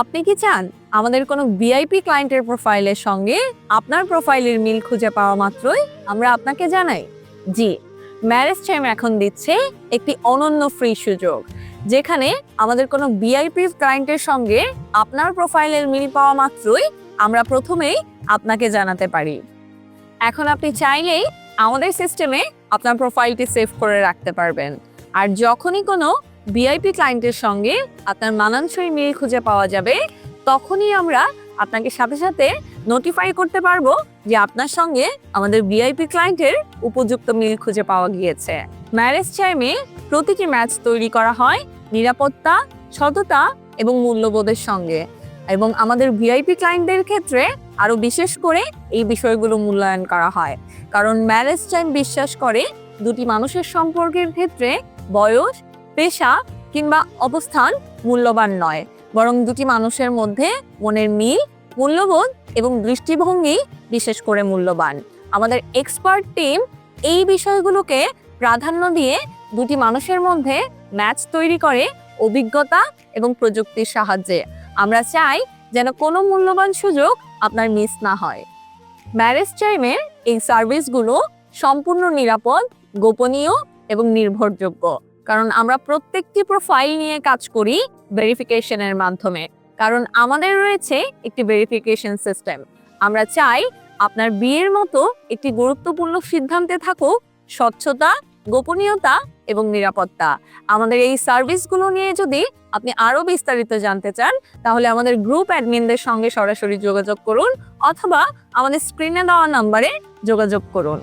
আপনি কি চান আমাদের কোনো ভিআইপি ক্লায়েন্টের প্রোফাইলের সঙ্গে আপনার প্রোফাইলের মিল খুঁজে পাওয়া মাত্রই আমরা আপনাকে জানাই? জি ম্যারেজ টাইম এখন দিচ্ছে একটি অনন্য ফ্রি সুযোগ, যেখানে আমাদের কোনো ভিআইপি ক্লায়েন্টের সঙ্গে আপনার প্রোফাইলের মিল পাওয়া মাত্রই আমরা প্রথমেই আপনাকে জানাতে পারি। এখন আপনি চাইলেই আমাদের সিস্টেমে আপনার প্রোফাইলটি সেভ করে রাখতে পারবেন। আর যখনই কোনো ভিআইপি ক্লায়েন্টের সঙ্গে আপনার মানানসই মিল খুঁজে পাওয়া যাবে, তখনই আমরা আপনাকে সাথে সাথে নোটিফাই করতে পারব যে আপনার সঙ্গে আমাদের ভিআইপি ক্লায়েন্টের উপযুক্ত মিল খুঁজে পাওয়া গিয়েছে। ম্যারেজ টাইমে প্রতিটি ম্যাচ তৈরি করা হয় নিরাপত্তা, সততা এবং মূল্যবোধের সঙ্গে এবং আমাদের ভিআইপি ক্লায়েন্টদের ক্ষেত্রে আরও বিশেষ করে এই বিষয়গুলো মূল্যায়ন করা হয়। কারণ ম্যারেজ টাইম বিশ্বাস করে দুটি মানুষের সম্পর্কের ক্ষেত্রে বয়স পেশা কিংবা অবস্থান মূল্যবান নয়, বরং দুটি মানুষের মধ্যে মনের মিল, মূল্যবোধ এবং দৃষ্টিভঙ্গি বিশেষ করে মূল্যবান। আমাদের এক্সপার্ট টিম এই বিষয়গুলোকে প্রাধান্য দিয়ে দুটি মানুষের মধ্যে ম্যাচ তৈরি করে অভিজ্ঞতা এবং প্রযুক্তির সাহায্যে। আমরা চাই যেন কোনো মূল্যবান সুযোগ আপনার মিস না হয়। ম্যারেজ টাইমের এই সার্ভিসগুলো সম্পূর্ণ নিরাপদ, গোপনীয় এবং নির্ভরযোগ্য। কারণ আমরা প্রত্যেকটি প্রোফাইল নিয়ে কাজ করি ভেরিফিকেশনের মাধ্যমে। কারণ আমাদের রয়েছে একটি ভেরিফিকেশন সিস্টেম আমরা চাই আপনার বিয়ের মতো একটি গুরুত্বপূর্ণ সিদ্ধান্তে থাকুক স্বচ্ছতা, গোপনীয়তা এবং নিরাপত্তা। আমাদের এই সার্ভিসগুলো নিয়ে যদি আপনি আরও বিস্তারিত জানতে চান, তাহলে আমাদের গ্রুপ অ্যাডমিনদের সঙ্গে সরাসরি যোগাযোগ করুন অথবা আমাদের স্ক্রিনে দেওয়া নাম্বারে যোগাযোগ করুন।